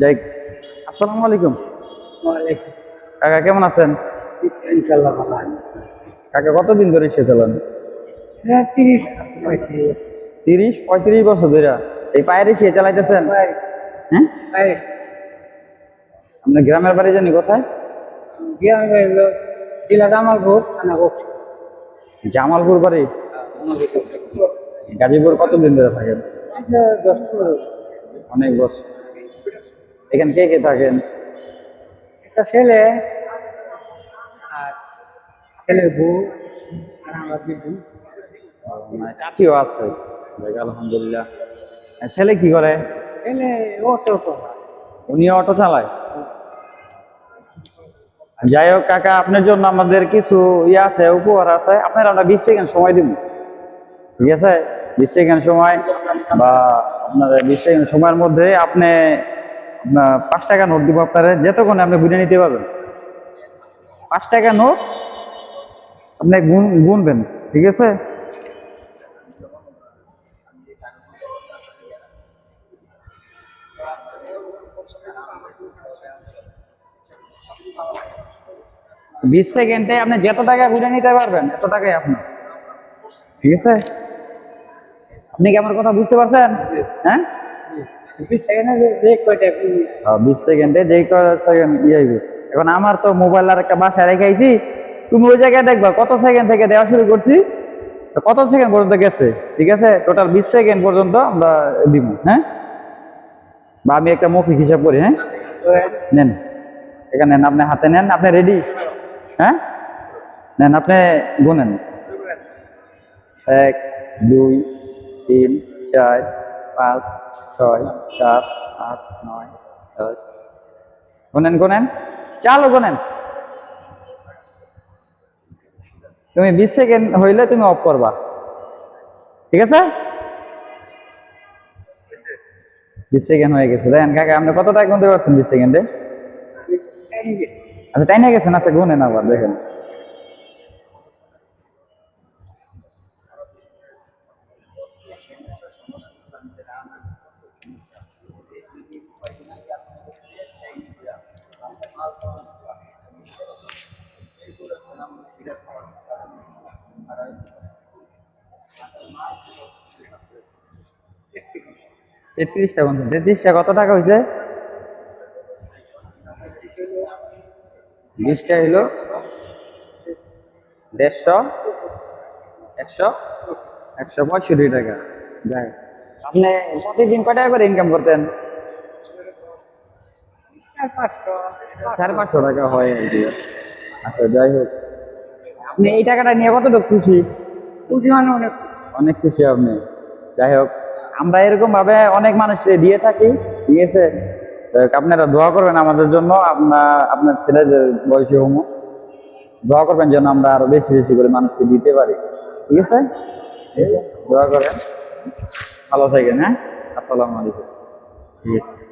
যাই। আসসালামু আলাইকুম। কাকা কেমন আছেন? ইনশাল্লাহ ভালো কাকা কতদিন ধরে রিক্সা চালান? হ্যাঁ তিরিশ তিরিশ পঁয়ত্রিশ বছর ধরে। এই পায়ে রিক্সা চালাইতেছেন? হ্যাঁ? আপনার গ্রামের বাড়ি জানি কোথায়? গ্রামে হলো জেলা জামালপুর থানা জামালপুর বাড়ি? গাজীপুর কতদিন ধরে থাকেন? দশ অনেক বছর। এখানে কে কে থাকেন? একটা ছেলে আর ছেলের বউ আর আমার বিবু চাচিও আছে। আলহামদুলিল্লাহ। ছেলে কি করে? ছেলে অটো উনি অটো চালায়? যাই হোক কাকা আপনার জন্য আমাদের কিছু ইয়ে আছে উপহার আছে। আপনার আমরা বিশ সেকেন্ড সময় দিব। ঠিক আছে? বিশ সেকেন্ড সময় বা আপনার বিশ সেকেন্ড সময়ের মধ্যে আপনি পাঁচ টাকা নোট দিব আপনার যতক্ষণে আপনি গুনে নিতে পারবেন। পাঁচ টাকা নোট আপনি গুন গুনবেন, ঠিক আছে? বিশ সেকেন্ডে আপনি যত টাকা ঘুরে নিতে পারবেন, এত টাকাই আপনি ঠিক আছে? আপনি কি আমার কথা বুঝতে পারছেন? হ্যাঁ? এখন আমার তো মোবাইল আর একটা বাসায় রেখেছি তুমি ওই জায়গায় দেখবা কত সেকেন্ড থেকে দেওয়া শুরু করছি। কত সেকেন্ড পর্যন্ত গেছে? ঠিক আছে? টোটাল বিশ সেকেন্ড পর্যন্ত আমরা দিব হ্যাঁ? বা আমি একটা মৌখিক হিসাব করি হ্যাঁ? নেন। এখানে নেন, আপনি হাতে নেন, আপনি রেডি হ্যাঁ? নেন, আপনি গুনেন। এক, দুই, তিন, চার, পাঁচ ছয় সাত আট নয় দশ। গুনেন গুনেন। চালু গুনেন। তুমি বিশ সেকেন্ড হইলে তুমি অফ করবা। ঠিক আছে? বিশ সেকেন্ড হয়ে গেছে। দেখেন কাকা আপনি কত টাকা গুনতে পারছেন বিশ সেকেন্ডে? আচ্ছা টাইনে গেছেন আচ্ছা গুনেন আবার দেখেন। তেত্রিশটা গুনছেন তেত্রিশটা কত টাকা হয়েছে বিশটা হইল দেড়শো, একশো একশো পঁয়ষট্টি টাকা। যাই আপনি প্রতিদিন কয় টাকা করে ইনকাম করতেন? সাড়ে পাঁচশো। টাকা হয় আর কি আচ্ছা যাই হোক। আপনি এই টাকাটা নিয়ে কতটুকু খুশি? পুঁজি মানে অনেক অনেক খুশি আপনি। যাই হোক। আমরা এরকম ভাবে অনেক মানুষকে দিয়ে থাকি ঠিক আছে? আপনারা দোয়া করবেন আমাদের জন্য আপনার আপনার ছেলেদের বয়সী হোমো। দোয়া করবেন যেন আমরা আরও বেশি বেশি করে মানুষকে দিতে পারি ঠিক আছে? ঠিক আছে? দোয়া করেন ভালো থাকেন হ্যাঁ? আসসালামু আলাইকুম। ঠিক আছে।